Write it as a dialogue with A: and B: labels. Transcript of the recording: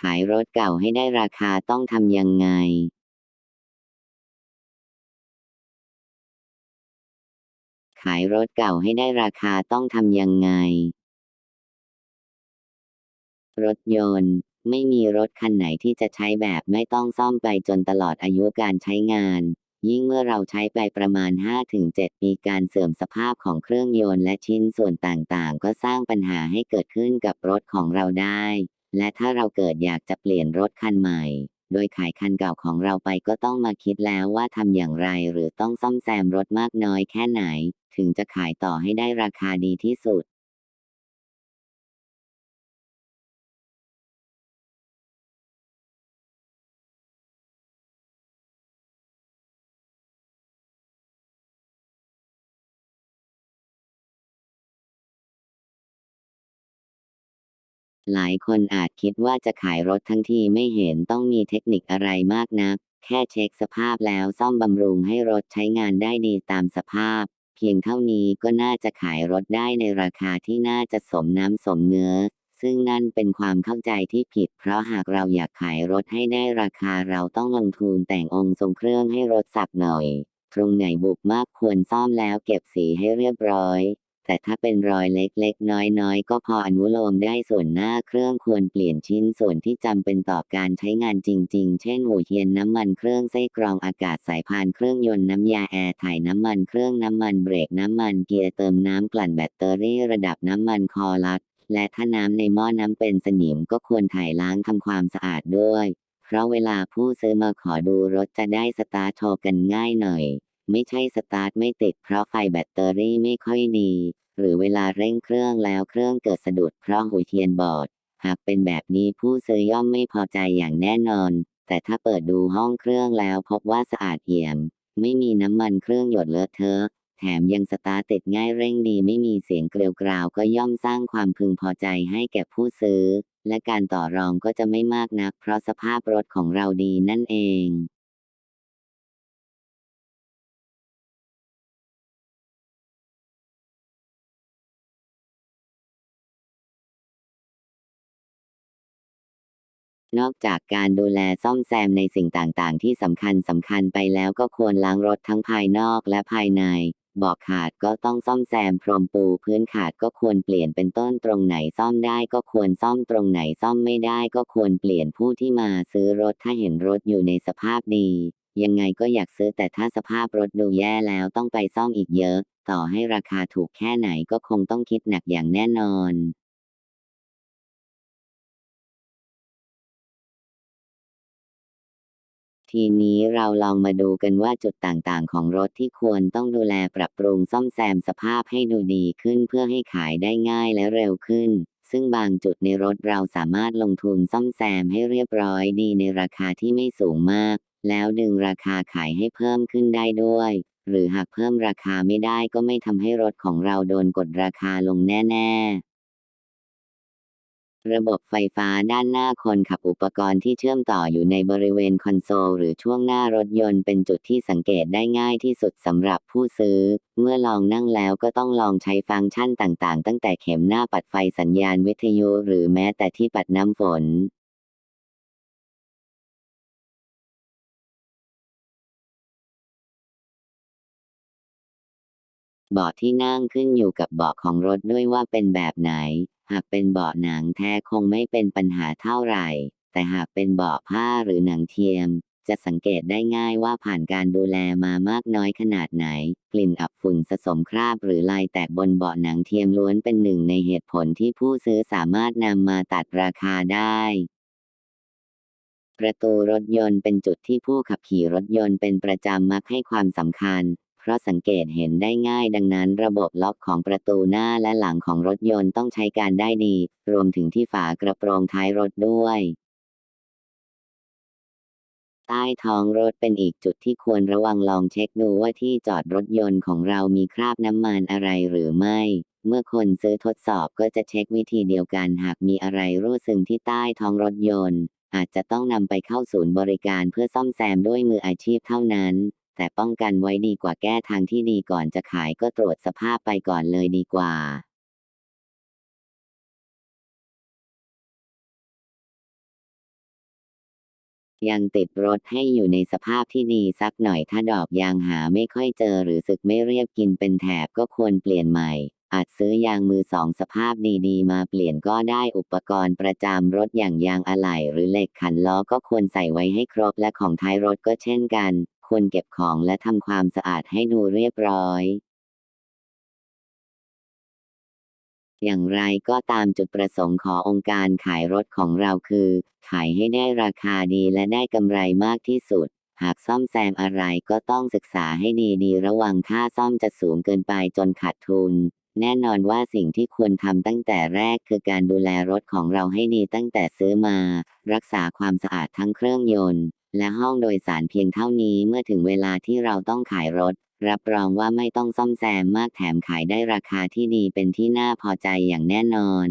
A: ขายรถเก่าให้ได้ราคาต้องทำยังไงขายรถเก่าให้ได้ราคาต้องทำยังไง รถยนต์ ไม่มีรถคันไหนที่จะใช้แบบไม่ต้องซ่อมไปจนตลอดอายุการใช้งาน ยิ่งเมื่อเราใช้ไปประมาณ 5-7 ปีการเสื่อมสภาพของเครื่องยนต์และชิ้นส่วนต่างๆ ก็สร้างปัญหาให้เกิดขึ้นกับรถของเราได้ และถ้าเราเกิดอยากจะเปลี่ยนรถคันใหม่ โดยขายคันเก่าของเราไปก็ต้องมาคิดแล้วว่าทำอย่างไรหรือต้องซ่อมแซมรถมากน้อยแค่ไหน ถึงจะขายต่อให้ได้ราคาดีที่สุด หลายคนอาจคิดว่าจะขายรถทั้งทีไม่เห็นต้องมีเทคนิคอะไรมากนัก แค่เช็คสภาพแล้วซ่อมบำรุงให้รถใช้งานได้ดีตามสภาพ เพียงเท่านี้ก็น่าจะขายรถได้ในราคาที่น่าจะสมน้ำสมเนื้อ ซึ่งนั่นเป็นความเข้าใจที่ผิด เพราะหากเราอยากขายรถให้ได้ราคาเราต้องลงทุนแต่งองค์ทรงเครื่องให้รถสักหน่อย ตรงไหนบุบมากควรซ่อมแล้วเก็บสีให้เรียบร้อย แต่ถ้าเป็นรอยเล็กๆ น้อยๆ ก็พออนุโลมได้ส่วนหน้าเครื่องควรเปลี่ยนชิ้นส่วนที่จำเป็นต่อการใช้งานจริง ๆ เช่นหัวเทียนน้ำมันเครื่องไส้กรองอากาศสายพานเครื่องยนต์น้ำยาแอร์ถ่ายน้ำมันเครื่องน้ำมันเบรกน้ำมันเกียร์เติมน้ำกลั่นแบตเตอรี่ระดับน้ำมันคอลัดและถ้าน้ำในหม้อน้ำเป็นสนิมก็ควรถ่ายล้างทำความสะอาดด้วย เพราะเวลาผู้ซื้อมาขอดูรถจะได้สตาร์ทโชว์กันง่ายหน่อย ไม่ใช่สตาร์ทไม่ติดเพราะไฟแบตเตอรี่ไม่ค่อยดี หรือเวลาเร่งเครื่องแล้วเครื่องเกิดสะดุดเพราะหัวเทียนบอด หากเป็นแบบนี้ผู้ซื้อย่อมไม่พอใจอย่างแน่นอน แต่ถ้าเปิดดูห้องเครื่องแล้วพบว่าสะอาดเอี่ยม ไม่มีน้ำมันเครื่องหยดเลอะเทอะแถมยังสตาร์ทติดง่ายเร่งดีไม่มีเสียงเกลียวกราวก็ย่อมสร้างความพึงพอใจให้แก่ผู้ซื้อ และการต่อรองก็จะไม่มากนักเพราะสภาพรถของเราดีนั่นเอง นอกจากการดูแลซ่อมแซมในสิ่งต่างๆ ที่สำคัญสำคัญไปแล้วก็ควรล้างรถทั้งภายนอกและภายในบาะขาดก็ต้องซ่อมแซมพรมปูพื้นขาดก็ควรเปลี่ยนเป็นต้นตรงไหนซ่อมได้ก็ควรซ่อมตรงไหนซ่อมไม่ได้ก็ควรเปลี่ยนผู้ที่มาซื้อรถถ้าเห็นรถอยู่ในสภาพดี ยังไงก็อยากซื้อแต่ถ้าสภาพรถดูแย่แล้วต้องไปซ่อมอีกเยอะ ต่อให้ราคาถูกแค่ไหนก็คงต้องคิดหนักอย่างแน่นอน ทีนี้เราลองมาดูกันว่าจุดต่างๆ ของรถที่ควรต้องดูแลปรับปรุงซ่อมแซมสภาพให้ดูดีขึ้นเพื่อให้ขายได้ง่ายและเร็วขึ้น ซึ่งบางจุดในรถเราสามารถลงทุนซ่อมแซมให้เรียบร้อยดีในราคาที่ไม่สูงมาก แล้วดึงราคาขายให้เพิ่มขึ้นได้ด้วย หรือหากเพิ่มราคาไม่ได้ก็ไม่ทำให้รถของเราโดนกดราคาลงแน่ ๆ ระบบไฟฟ้าด้านหน้าคนขับอุปกรณ์ที่เชื่อมต่ออยู่ในบริเวณคอนโซลหรือช่วงหน้ารถยนต์เป็นจุดที่สังเกตได้ง่ายที่สุดสำหรับผู้ซื้อ เมื่อลองนั่งแล้วก็ต้องลองใช้ฟังก์ชันต่างๆ ตั้งแต่เข็มหน้าปัดไฟสัญญาณวิทยุหรือแม้แต่ที่ปัดน้ำฝนเบาะที่นั่งขึ้นอยู่กับเบาะของรถด้วยว่าเป็นแบบไหน หากเป็นเบาะหนังแท้คงไม่เป็นปัญหาเท่าไหร่ แต่หากเป็นเบาะผ้าหรือหนังเทียม จะสังเกตได้ง่ายว่าผ่านการดูแลมามากน้อยขนาดไหน กลิ่นอับฝุ่นสะสมคราบหรือลายแตกบนเบาะหนังเทียมล้วนเป็นหนึ่งในเหตุผลที่ผู้ซื้อสามารถนำมาตัดราคาได้ประตูรถยนต์เป็นจุดที่ผู้ขับขี่รถยนต์เป็นประจำมักให้ความสำคัญ เพราะสังเกตเห็นได้ง่ายดังนั้นระบบล็อกของประตูหน้าและหลังของรถยนต์ต้องใช้การได้ดี รวมถึงที่ฝากระโปรงท้ายรถด้วยใต้ท้องรถเป็นอีกจุดที่ควรระวังลองเช็คดูว่าที่จอดรถยนต์ของเรามีคราบน้ำมันอะไรหรือไม่ เมื่อคนซื้อทดสอบก็จะเช็ควิธีเดียวกันหากมีอะไรรั่วซึมที่ใต้ท้องรถยนต์ อาจจะต้องนำไปเข้าศูนย์บริการเพื่อซ่อมแซมด้วยมืออาชีพเท่านั้น แต่ป้องกันไว้ดีกว่าแก้ทางที่ดีก่อนจะขายก็ตรวจสภาพไปก่อนเลยดีกว่ายังติดรถให้อยู่ในสภาพที่ดีสักหน่อยถ้าดอกยางหาไม่ค่อยเจอหรือสึกไม่เรียบกินเป็นแถบก็ควรเปลี่ยนใหม่ อาจซื้อยางมือสองสภาพดีๆ มาเปลี่ยนก็ได้อุปกรณ์ประจำรถอย่างยางอะไหล่หรือเหล็กขันล้อก็ควรใส่ไว้ให้ครบและของท้ายรถก็เช่นกัน ควรเก็บของและทำความสะอาดให้ดูเรียบร้อย อย่างไรก็ตามจุดประสงค์ขององค์การขายรถของเราคือ ขายให้ได้ราคาดีและได้กำไรมากที่สุด หากซ่อมแซมอะไรก็ต้องศึกษาให้ดีๆ ระวังค่าซ่อมจะสูงเกินไปจนขาดทุนแน่นอนว่าสิ่งที่ควรทำตั้งแต่แรกคือการดูแลรถของเราให้ดีตั้งแต่ซื้อมา รักษาความสะอาดทั้งเครื่องยนต์ และห้องโดยสารเพียงเท่านี้เมื่อถึงเวลาที่เราต้องขายรถ รับรองว่าไม่ต้องซ่อมแซมมากแถมขายได้ราคาที่ดีเป็นที่น่าพอใจอย่างแน่นอน